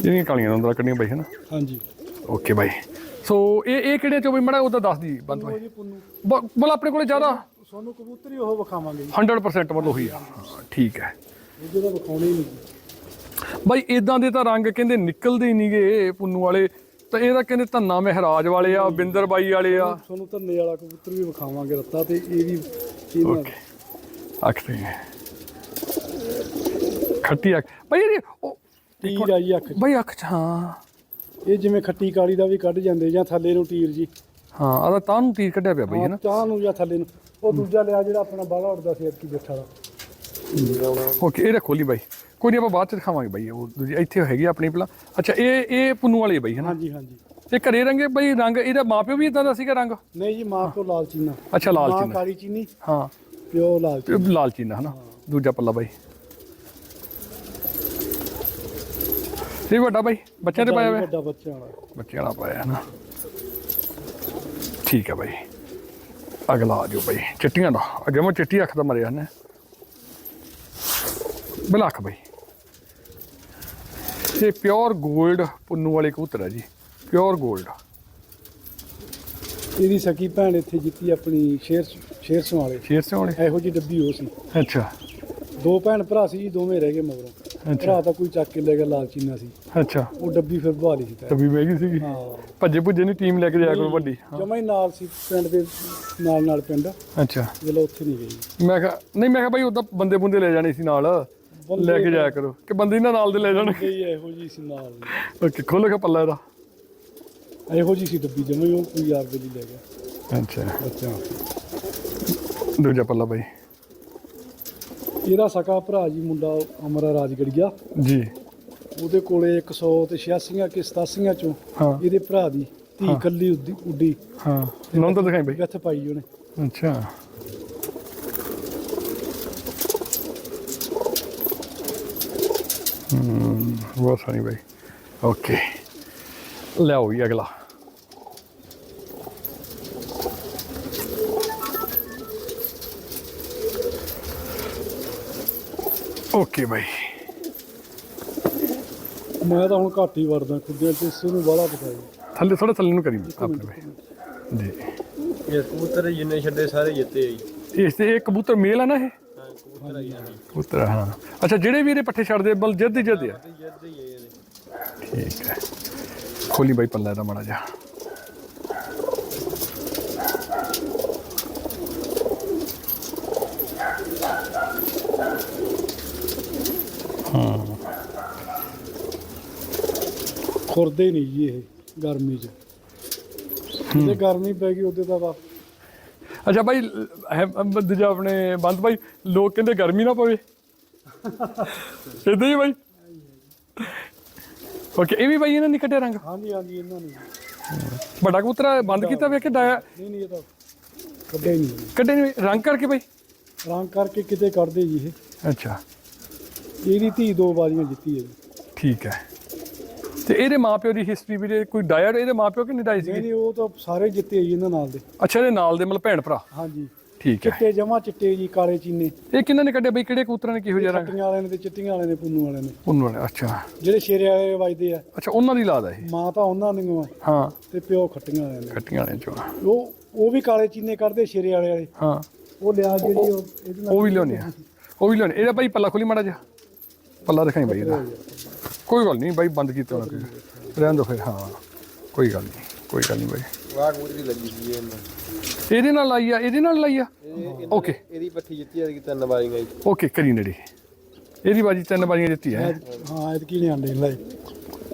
[SPEAKER 1] ਜਿਹੜੀਆਂ ਕਾਲੀਆਂ ਨੰਦਰਾ ਕੱਢੀਆਂ ਬਾਈ ਹੈ ਨਾ
[SPEAKER 2] ਹਾਂਜੀ।
[SPEAKER 1] ਓਕੇ ਬਾਈ। ਸੋ ਇਹ ਇਹ ਕਿਹੜੇ ਚੋਂ ਬਈ? ਮੜਾ ਉਹਦਾ ਦੱਸ ਦੀ ਬੰਦ
[SPEAKER 2] ਉਹ
[SPEAKER 1] ਬਾਈ
[SPEAKER 2] ਜੀ ਪੁੰਨੂ।
[SPEAKER 1] ਬਲ ਆਪਣੇ ਕੋਲੇ ਜ਼ਿਆਦਾ।
[SPEAKER 2] ਸੋਨੂੰ ਕਬੂਤਰ ਉਹ ਵਿਖਾਵਾਂਗੇ ਜੀ।
[SPEAKER 1] 100% ਮਤਲਬ ਉਹੀ ਆ। ਠੀਕ ਹੈ।
[SPEAKER 2] ਦੂਜੇ ਦਾ ਵਿਖਾਉਣੇ ਹੀ ਨਹੀਂ।
[SPEAKER 1] ਬਾਈ ਇਦਾਂ ਦੇ ਤਾਂ ਰੰਗ ਕਹਿੰਦੇ ਨਿਕਲਦੇ ਹੀ ਨਹੀਂਗੇ ਪੁੰਨੂ ਵਾਲੇ। ਤਾਂ ਇਹ ਤਾਂ ਕਹਿੰਦੇ ਧੰਨਾ ਮਹਿਰਾਜ ਵਾਲੇ ਆ ਬਿੰਦਰ ਬਾਈ ਵਾਲੇ ਆ।
[SPEAKER 2] ਤੁਹਾਨੂੰ ਧੰਨੇ ਵਾਲਾ ਕਬੂਤਰ ਵੀ ਵਿਖਾਵਾਂਗੇ ਰੱਤਾ ਤੇ ਇਹ ਵੀ
[SPEAKER 1] ਓਕੇ ਅੱਖ ਤੇ ਖੱਟੀ ਅੱਖ। ਬਾਈ ਇਹ ਉਹ
[SPEAKER 2] ਟੀਰ ਆ ਜੀ ਅੱਖ 'ਚ।
[SPEAKER 1] ਬਾਈ ਅੱਖ ਚ ਹਾਂ।
[SPEAKER 2] ਇਹ ਜਿਵੇਂ ਖੱਟੀ ਕਾਲੀ ਦਾ ਵੀ ਕੱਢ ਜਾਂਦੇ ਜਾਂ ਥੱਲੇ ਨੂੰ ਟੀਰ ਜੀ।
[SPEAKER 1] ਹਾਂ ਆਦਾ ਤਾਂ ਨੂੰ ਤੀਰ ਕੱਢਿਆ ਪਿਆ ਬਾਈ ਹੈ ਨਾ?
[SPEAKER 2] ਚਾਹ ਨੂੰ ਜਾਂ ਥੱਲੇ ਨੂੰ। ਉਹ ਦੂਜਾ ਲਿਆ ਜਿਹੜਾ ਆਪਣਾ ਬਾਲਾ ਉੱਡਦਾ ਸੀ ਐਤਕੀ ਬੈਠਾ ਦਾ
[SPEAKER 1] ਓਕੇ ਇਹ ਰੱਖੋ ਲਈ ਬਾਈ। ਕੋਈ ਨਹੀਂ ਆਪਾਂ ਬਾਅਦ ਚ ਦਿਖਾਵਾਂਗੇ ਬਾਈ ਉਹ ਦੂਜੀ ਇੱਥੇ ਹੈਗੀ ਆ ਆਪਣੀ ਪਹਿਲਾਂ ਅੱਛਾ ਇਹ ਇਹ ਪੁੰਨੂ ਵਾਲੇ ਬਾਈ ਹੈ ਨਾ
[SPEAKER 2] ਹਾਂਜੀ ਹਾਂਜੀ।
[SPEAKER 1] ਇਹ ਘਰੇ ਰੰਗੇ ਬਾਈ ਰੰਗ ਇਹਦਾ ਮਾਪਿਓ ਵੀ ਇਦਾਂ ਦਾ ਸੀਗਾ ਰੰਗ?
[SPEAKER 2] ਨਹੀਂ ਜੀ ਮਾਂ ਕੋ ਲਾਲ ਚੀਨਾ।
[SPEAKER 1] ਅੱਛਾ ਲਾਲ
[SPEAKER 2] ਮਾਂ
[SPEAKER 1] ਚੀਨਾ।
[SPEAKER 2] ਕਾਲੀ ਚੀਨੀ
[SPEAKER 1] ਹਾਂ।
[SPEAKER 2] ਪਿਓ ਲਾਲ ਚੀਨੀ।
[SPEAKER 1] ਇਹ ਲਾਲ ਚੀਨਾ ਹਨਾ? ਦੂਜਾ ਪੱਲਾ ਬਾਈ। ਇਹ ਵੱਡਾ ਬਾਈ ਬੱਚਿਆਂ ਤੇ ਪਾਇਆ ਹੋਇਆ?
[SPEAKER 2] ਵੱਡਾ ਬੱਚਾ ਵਾਲਾ।
[SPEAKER 1] ਬੱਚਿਆਂ ਵਾਲਾ ਪਾਇਆ ਨਾ ਠੀਕ ਹੈ ਬਾਈ। ਅਗਲਾ ਆ ਜਾਓ ਬਾਈ ਚਿੱਟੀਆਂ ਦਾ। ਅੱਗੇ ਮੈਂ ਚਿੱਟੀ ਅੱਖ ਦਾ ਮਰਿਆ ਨੇ ਬਲਾਕ ਬਾਈ। ਇਹ ਪਿਓਰ 골ਡ ਪੁੰਨੂ ਵਾਲੇ ਕਬੂਤਰ ਹੈ ਜੀ। ਪਿਓਰ 골ਡ
[SPEAKER 2] ਇਹਦੀ ਸਕੀ ਭੈਣ ਇੱਥੇ ਜਿੱਤੀ ਆਪਣੀ ਸ਼ੇਰ ਸ਼ੇਰ ਵਾਲੇ
[SPEAKER 1] ਸ਼ੇਰ ਵਾਲੇ
[SPEAKER 2] ਇਹੋ ਜੀ ਡੱਬੀ ਉਹ ਸੀ।
[SPEAKER 1] ਅੱਛਾ।
[SPEAKER 2] ਦੋ ਭੈਣ ਭਰਾ ਸੀ ਜੀ ਦੋਵੇਂ ਰਹਿ ਗਏ ਮਗਰੋਂ। ਭਰਾ ਤਾਂ ਕੋਈ ਚੱਕ ਕੇ ਲੈ ਗਿਆ ਲਾਲ ਚੀਨਾ ਸੀ।
[SPEAKER 1] ਅੱਛਾ।
[SPEAKER 2] ਉਹ ਡੱਬੀ ਫਿਰ ਬਹਾ ਲਈ ਸੀ ਤਾਂ
[SPEAKER 1] ਤਬੀ ਮਹਿੰਗੀ ਸੀਗੀ।
[SPEAKER 2] ਹਾਂ।
[SPEAKER 1] ਭੱਜੇ ਭੁੱਜੇ ਨਹੀਂ ਟੀਮ ਲੈ ਕੇ ਜਾਇਆ ਕੋਈ ਵੱਡੀ। ਹਾਂ।
[SPEAKER 2] ਜਮਾ ਹੀ ਨਾਲ ਸੀ ਪਿੰਡ ਦੇ ਨਾਲ ਨਾਲ ਪਿੰਡ।
[SPEAKER 1] ਅੱਛਾ।
[SPEAKER 2] ਜਦੋਂ ਉੱਥੇ ਨਹੀਂ ਗਈ
[SPEAKER 1] ਮੈਂ ਕਿਹਾ ਨਹੀਂ ਮੈਂ ਕਿਹਾ ਬਾਈ ਉਦਾਂ ਬੰਦੇ ਬੁੰਦੇ ਲੈ ਜਾਣੇ ਸੀ ਨਾਲ। ਲੈ ਕੇ ਜਾਇਆ ਕਰੋ। ਕਿ ਬੰਦੇ ਇਹਨਾਂ ਨਾਲ ਦੇ ਲੈ ਜਾਣ।
[SPEAKER 2] ਗਈ ਇਹੋ ਜੀ ਸੀ ਨਾਲ
[SPEAKER 1] ਓਕੇ ਖੋਲੋ ਕੇ ਪੱਲਾ ਇਹਦਾ।
[SPEAKER 2] ਇਹੋ ਜੀ ਸੀ ਡੱਬੀ ਜਮਾ ਹੀ ਉਹ ਕੋਈ ਯਾਰ ਦੇ ਲਈ ਲੈ ਗਿਆ।
[SPEAKER 1] ਅੱਛਾ।
[SPEAKER 2] ਬੱਚਾ।
[SPEAKER 1] ਦੂਜਾ ਪੱਲਾ ਬਾਈ
[SPEAKER 2] ਇਹਦਾ ਸਕਾ ਭਰਾ ਜੀ ਮੁੰਡਾ ਅਮਰਾ ਰਾਜਗੜੀਆ।
[SPEAKER 1] ਜੀ।
[SPEAKER 2] ਉਹਦੇ ਕੋਲੇ 100 ਤੇ 86 ਕਿ 87 ਚੋਂ
[SPEAKER 1] ਹਾਂ।
[SPEAKER 2] ਇਹਦੇ ਭਰਾ ਦੀ ਧੀ ਕੱਲੀ ਉੱਡੀ
[SPEAKER 1] ਹਾਂ। ਨੌਂ ਤਾਂ ਦਿਖਾਈ ਬਾਈ।
[SPEAKER 2] ਗੱਥ ਪਾਈ ਉਹਨੇ।
[SPEAKER 1] ਅੱਛਾ। ਹਮ ਬਹੁਤ ਬਾਈ। ਓਕੇ। ਲਿਆਓ ਜੀ ਅਗਲਾ। ਓਕੇ ਬਾਈ
[SPEAKER 2] ਮੈਂ ਤਾਂ ਹੁਣ ਘੱਟ ਹੀ ਵਰਦਾ ਖੁੱਦਿਆਂ ਚ ਇਸ ਨੂੰ ਬਾਹਲਾ ਪਕਾਈ
[SPEAKER 1] ਥੱਲੇ ਥੋੜਾ ਥੱਲੇ ਨੂੰ ਕਰੀ। ਆਪਣੇ ਬਾਈ ਜੀ।
[SPEAKER 3] ਇਹ ਕਬੂਤਰ ਜਿੰਨੇ ਛੱਡੇ ਸਾਰੇ ਜਿੱਤੇ ਆ ਜੀ।
[SPEAKER 1] ਇਸ ਤੇ ਇਹ ਕਬੂਤਰ ਮੇਲ ਆ ਨਾ ਇਹ?
[SPEAKER 3] ਹਾਂ ਕਬੂਤਰ
[SPEAKER 1] ਕਬੂਤਰ ਹਾਂ। ਅੱਛਾ ਜਿਹੜੇ ਵੀ ਇਹਦੇ ਪੱਠੇ ਛੱਡਦੇ ਬਲ ਜਿੱਦ ਹੀ ਜਿੱਦ ਆ।
[SPEAKER 3] ਹੀ ਆ ਇਹਦੇ।
[SPEAKER 1] ਠੀਕ ਹੈ। ਖੋਲੀ ਬਾਈ ਪੱਲਾ ਦਾ ਮਾੜਾ ਜਿਹਾ।
[SPEAKER 2] ਖੁਰਦੇ ਨਹੀਂ ਜੀ ਇਹ ਗਰਮੀ ਚ। ਜੇ ਗਰਮੀ ਪੈ ਗਈ ਉਹਦੇ ਵਾ-
[SPEAKER 1] ਅੱਛਾ ਬਾਈ ਹੈ ਦੂਜਾ ਆਪਣੇ ਬੰਦ ਬਾਈ ਲੋਕ ਕਹਿੰਦੇ ਗਰਮੀ ਨਾ ਪਵੇ। ਇਦਾਂ ਹੀ ਬਾਈ ਓਕੇ ਇਹ ਵੀ ਬਾਈ ਇਹਨਾਂ ਨੇ ਕੱਢਿਆ ਰੰਗ?
[SPEAKER 2] ਹਾਂਜੀ ਹਾਂਜੀ ਇਹਨਾਂ ਨੇ।
[SPEAKER 1] ਵੱਡਾ ਕਬੂਤਰ ਬੰਦ ਕੀਤਾ ਵੇ ਕਿ ਡਾਇਆ।
[SPEAKER 2] ਨਹੀਂ ਨਹੀਂ ਇਹ ਤਾਂ ਕੱਢਿਆ ਹੀ ਨਹੀਂ।
[SPEAKER 1] ਕੱਢੇ ਨੀ ਰੰਗ ਕਰਕੇ ਬਾਈ
[SPEAKER 2] ਰੰਗ ਕਰਕੇ ਕਿਤੇ ਕੱਢਦੇ ਜੀ ਇਹ।
[SPEAKER 1] ਅੱਛਾ।
[SPEAKER 2] ਇਹਦੀ ਧੀ ਦੋ ਬਾਜ਼ੀਆਂ ਜਿੱਤੀ ਹੈ ਜੀ।
[SPEAKER 1] ਠੀਕ ਹੈ। ਤੇ ਇਹਦੇ ਮਾਪਿਓ ਦੀ ਹਿਸਟਰੀ ਵੀ ਕੋਈ ਡਾਇਰ ਇਹਦੇ ਮਾਪਿਓ ਕਿ ਨਹੀਂ ਡਾਈ
[SPEAKER 2] ਨਹੀਂ
[SPEAKER 1] ਸੀ
[SPEAKER 2] ਨਹੀਂ ਉਹ ਤਾਂ ਸਾਰੇ ਜਿੱਤੇ ਆ ਜੀ ਇਹਨਾਂ ਨਾਲ ਦੇ।
[SPEAKER 1] ਅੱਛਾ ਇਹਦੇ ਨਾਲ ਦੇ ਮਤਲਬ ਭੈਣ ਭਰਾ?
[SPEAKER 2] ਹਾਂਜੀ।
[SPEAKER 1] ਠੀਕ ਹੈ।
[SPEAKER 2] ਚਿੱਟੇ ਜਮਾ ਚਿੱਟੇ ਜੀ ਕਾਲੇ ਚੀਨੇ।
[SPEAKER 1] ਇਹ ਕਿਹਨਾਂ ਨੇ ਕੱਢਿਆ ਬਈ? ਕਿਹੜੇ ਕਬੂਤਰਾਂ ਨੇ ਕਿਹੋ ਜਿਹਾ ਰੰਗ?
[SPEAKER 2] ਚਿੱਟੀਆਂ ਵਾਲੇ ਨੇ ਤੇ ਚਿੱਟੀਆਂ ਵਾਲੇ ਨੇ ਪੁੰਨੂ ਵਾਲੇ ਨੇ।
[SPEAKER 1] ਉਹਨਾਂ ਨੇ ਅੱਛਾ।
[SPEAKER 2] ਜਿਹੜੇ ਸ਼ੇਰੇ ਵਾਲੇ ਵੱਜਦੇ ਆ।
[SPEAKER 1] ਅੱਛਾ ਉਹਨਾਂ ਦੀ ਲਾਦ ਹੈ ਇਹ?
[SPEAKER 2] ਮਾਂ ਤਾਂ ਉਹਨਾਂ ਦੀਆਂ
[SPEAKER 1] ਹਾਂ।
[SPEAKER 2] ਤੇ ਪਿਓ ਖੱਟੀਆਂ ਵਾਲਿਆਂ ਨੇ
[SPEAKER 1] ਕੱਟੀਆਂ ਵਾਲੇ ਚੋਂ।
[SPEAKER 2] ਉਹ ਉਹ ਵੀ ਕਾਲੇ ਚੀਨੇ ਕੱਢਦੇ ਸ਼ੇਰੇ ਵਾਲੇ ਵਾਲੇ।
[SPEAKER 1] ਹਾਂ।
[SPEAKER 2] ਉਹ ਲਿਆ ਜਿਹੜੀ ਉਹ ਇਹਦੇ ਨਾਲ
[SPEAKER 1] ਉਹ ਵੀ ਲਿਆਉਣੇ ਆ। ਉਹ ਵੀ ਲਿਆਉਣੇ ਇਹਦਾ ਭਾਈ ਪੱਲਾ ਖੋਲੀ ਮਾੜਾ ਜਿਹਾ। ਪੱਲਾ ਦਿਖਾਈ ਬਾਈ ਇਹਦਾ। ਕੋਈ ਗੱਲ ਨਹੀਂ ਬਾਈ ਬੰਦ ਕੀਤਾ ਉਹਨਾਂ ਕੋਈ ਰਹਿਣ ਦੋ ਫਿਰ ਹਾਂ। ਕੋਈ ਗੱਲ ਨਹੀਂ ਕੋਈ ਗੱਲ ਨਹੀਂ ਬਾਈ।
[SPEAKER 3] ਕਬੂਤਰ ਦੀ ਲੱਗੀ ਸੀ ਇਹਨਾਂ
[SPEAKER 1] ਇਹਦੇ ਨਾਲ ਲਾਈ ਆ ਇਹਦੇ ਨਾਲ ਲਾਈ ਆ? ਓਕੇ।
[SPEAKER 3] ਇਹਦੀ ਪੱਠੀ ਜਿੱਤੀ ਆ ਤਿੰਨ ਵਾਰੀਆਂ ਜੀ
[SPEAKER 1] ਓਕੇ ਕਰੀ ਨੇੜੇ। ਇਹਦੀ ਬਾਜੀ ਤਿੰਨ ਬਾਜੀਆਂ ਦਿੱਤੀ ਹੈ?
[SPEAKER 2] ਹਾਂ ਇਹ ਕੀ ਨਹੀਂ। ਆਂਦੇ ਲੈ